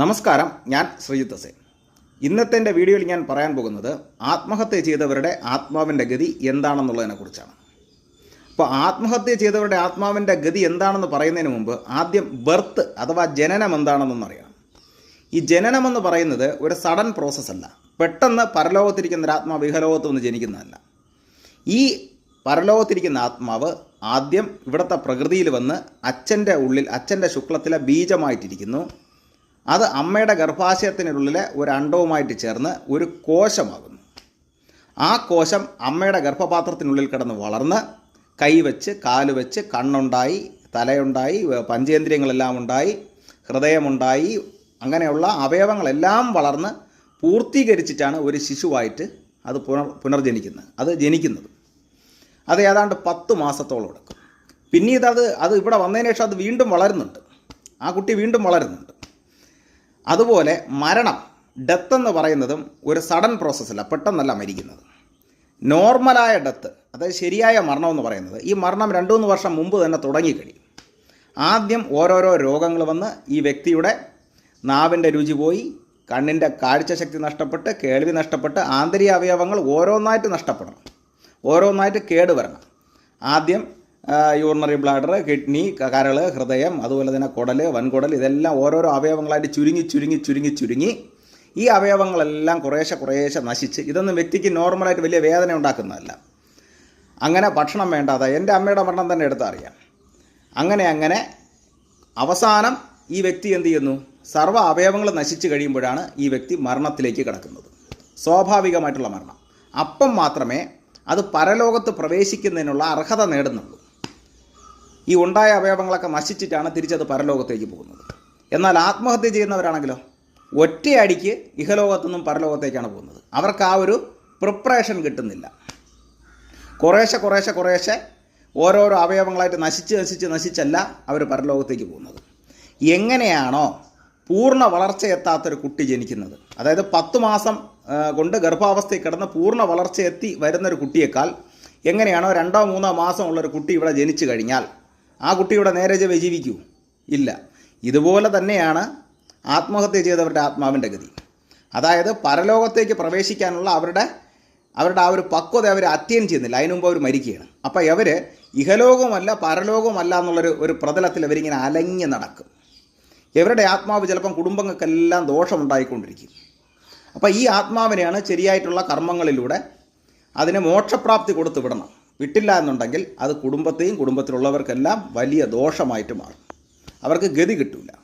നമസ്കാരം ഞാൻ ശ്രീജിത്ത് സെൻ ഇന്നത്തെ എന്റെ വീഡിയോയിൽ ഞാൻ പറയാൻ പോകുന്നത് ആത്മഹത്യ ചെയ്തവരുടെ ആത്മാവിന്റെ ഗതി എന്താണെന്നുള്ളതിനെക്കുറിച്ചാണ് അപ്പോൾ ആത്മഹത്യ ചെയ്തവരുടെ ആത്മാവിന്റെ ഗതി എന്താണെന്ന് പറയുന്നതിന് മുമ്പ് ആദ്യം ബർത്ത് അഥവാ ജനനം എന്താണെന്നൊന്ന് അറിയണം. ഈ ജനനമെന്ന് പറയുന്നത് ഒരു സഡൻ പ്രോസസ്സ് അല്ല. പെട്ടെന്ന് പരലോകത്തിരിക്കുന്ന ഒരു ആത്മാവ് ഇഹലോകത്ത് വന്ന് ജനിക്കുന്നതല്ല. ഈ പരലോകത്തിരിക്കുന്ന ആത്മാവ് ആദ്യം ഇവിടുത്തെ പ്രകൃതിയിൽ വന്ന് അച്ഛന്റെ ഉള്ളിൽ അച്ഛന്റെ ശുക്ലത്തിലെ ബീജമായിട്ടിരിക്കുന്നു. അത് അമ്മയുടെ ഗർഭാശയത്തിനുള്ളിലെ ഒരു അണ്ടവുമായിട്ട് ചേർന്ന് ഒരു കോശമാകുന്നു. ആ കോശം അമ്മയുടെ ഗർഭപാത്രത്തിനുള്ളിൽ കിടന്ന് വളർന്ന് കൈവച്ച് കാൽ വെച്ച് കണ്ണുണ്ടായി തലയുണ്ടായി പഞ്ചേന്ദ്രിയങ്ങളെല്ലാം ഉണ്ടായി ഹൃദയമുണ്ടായി അങ്ങനെയുള്ള അവയവങ്ങളെല്ലാം വളർന്ന് പൂർത്തീകരിച്ചിട്ടാണ് ഒരു ശിശുവായിട്ട് അത് പുനർ പുനർജനിക്കുന്നത് അത് ജനിക്കുന്നത്. അത് ഏതാണ്ട് പത്ത് മാസത്തോളം എടുക്കും. പിന്നീട് അത് അത് ഇവിടെ വന്നതിന് ശേഷം അത് വീണ്ടും വളരുന്നുണ്ട്. ആ കുട്ടി വീണ്ടും വളരുന്നുണ്ട്. അതുപോലെ മരണം ഡെത്ത് എന്ന് പറയുന്നതും ഒരു സഡൻ പ്രോസസ്സല്ല പെട്ടെന്നല്ല മരിക്കുന്നത്. നോർമലായ ഡെത്ത് അതായത് ശരിയായ മരണം എന്ന് പറയുന്നത് ഈ മരണം രണ്ടു മൂന്ന് വർഷം മുമ്പ് തന്നെ തുടങ്ങിക്കഴിയും ആദ്യം ഓരോരോ രോഗങ്ങൾ വന്ന് ഈ വ്യക്തിയുടെ നാവിന്റെ രുചി പോയി കണ്ണിന്റെ കാഴ്ചശക്തി നഷ്ടപ്പെട്ട് കേൾവി നഷ്ടപ്പെട്ട് ആന്തരിക അവയവങ്ങൾ ഓരോന്നായിട്ട് നഷ്ടപ്പെടണം. ഓരോന്നായിട്ട് കേടുവരണം. ആദ്യം യൂറിനറി ബ്ലാഡർ കിഡ്നി കരൾ ഹൃദയം അതുപോലെ തന്നെ കുടൽ വൻകുടൽ ഇതെല്ലാം ഓരോരോ അവയവങ്ങളായിട്ട് ചുരുങ്ങി ചുരുങ്ങി ചുരുങ്ങി ചുരുങ്ങി ഈ അവയവങ്ങളെല്ലാം കുറേശ്ശെ കുറേശ്ശെ നശിച്ച് ഇതൊന്നും വ്യക്തിക്ക് നോർമലായിട്ട് വലിയ വേദന ഉണ്ടാക്കുന്നതല്ല. അങ്ങനെ ഭക്ഷണം വേണ്ടാതെ എന്റെ അമ്മയുടെ മരണം തന്നെ എടുത്തറിയാം അങ്ങനെ അങ്ങനെ അവസാനം ഈ വ്യക്തി എന്ത് ചെയ്യുന്നു? സർവ അവയവങ്ങൾ നശിച്ചു കഴിയുമ്പോഴാണ് ഈ വ്യക്തി മരണത്തിലേക്ക് കിടക്കുന്നത്. സ്വാഭാവികമായിട്ടുള്ള മരണം. അപ്പം മാത്രമേ അത് പരലോകത്ത് പ്രവേശിക്കുന്നതിനുള്ള അർഹത നേടുന്നുള്ളൂ. ഈ ഉണ്ടായ അവയവങ്ങളൊക്കെ നശിച്ചിട്ടാണ് തിരിച്ചത് പരലോകത്തേക്ക് പോകുന്നത്. എന്നാൽ ആത്മഹത്യ ചെയ്യുന്നവരാണെങ്കിലോ ഒറ്റയടിക്ക് ഇഹലോകത്തുനിന്നും പരലോകത്തേക്കാണ് പോകുന്നത്. അവർക്ക് ആ ഒരു പ്രിപ്പറേഷൻ കിട്ടുന്നില്ല. കുറേശ്ശെ കുറേശ്ശെ കുറേശ്ശെ ഓരോരോ അവയവങ്ങളായിട്ട് നശിച്ച് നശിച്ച് നശിച്ചല്ല അവർ പരലോകത്തേക്ക് പോകുന്നത്. എങ്ങനെയാണോ പൂർണ വളർച്ചയെത്താത്തൊരു കുട്ടി ജനിക്കുന്നത് അതായത് പത്ത് മാസം കൊണ്ട് ഗർഭാവസ്ഥയിൽ കിടന്ന് പൂർണ വളർച്ചയെത്തി വരുന്നൊരു കുട്ടിയേക്കാൾ എങ്ങനെയാണോ രണ്ടോ മൂന്നോ മാസം ഉള്ളൊരു കുട്ടി ഇവിടെ ജനിച്ചു കഴിഞ്ഞാൽ ആ കുട്ടിയുടെ നേരെ ചൊവ്വേ ജീവിക്കൂ. ഇല്ല. ഇതുപോലെ തന്നെയാണ് ആത്മഹത്യ ചെയ്തവരുടെ ആത്മാവിന്റെ ഗതി. അതായത് പരലോകത്തേക്ക് പ്രവേശിക്കാനുള്ള അവരുടെ അവരുടെ ആ ഒരു പക്വത അവർ അത്യം ചെയ്യുന്നില്ല. അതിനു മുമ്പ് അവർ മരിക്കുകയാണ്. അപ്പോൾ ഇവർ ഇഹലോകമല്ല പരലോകമല്ല എന്നുള്ളൊരു ഒരു പ്രതലത്തിൽ അവരിങ്ങനെ അലഞ്ഞ് നടക്കും. ഇവരുടെ ആത്മാവ് ചിലപ്പം കുടുംബങ്ങൾക്കെല്ലാം ദോഷമുണ്ടായിക്കൊണ്ടിരിക്കും. അപ്പോൾ ഈ ആത്മാവിനെയാണ് ശരിയായിട്ടുള്ള കർമ്മങ്ങളിലൂടെ അതിന് മോക്ഷപ്രാപ്തി കൊടുത്തു വിടണം. വിട്ടില്ല എന്നുണ്ടെങ്കിൽ അത് കുടുംബത്തെയും കുടുംബത്തിലുള്ളവർക്കെല്ലാം വലിയ ദോഷമായിട്ട് മാറും. അവർക്ക് ഗതി കിട്ടില്ല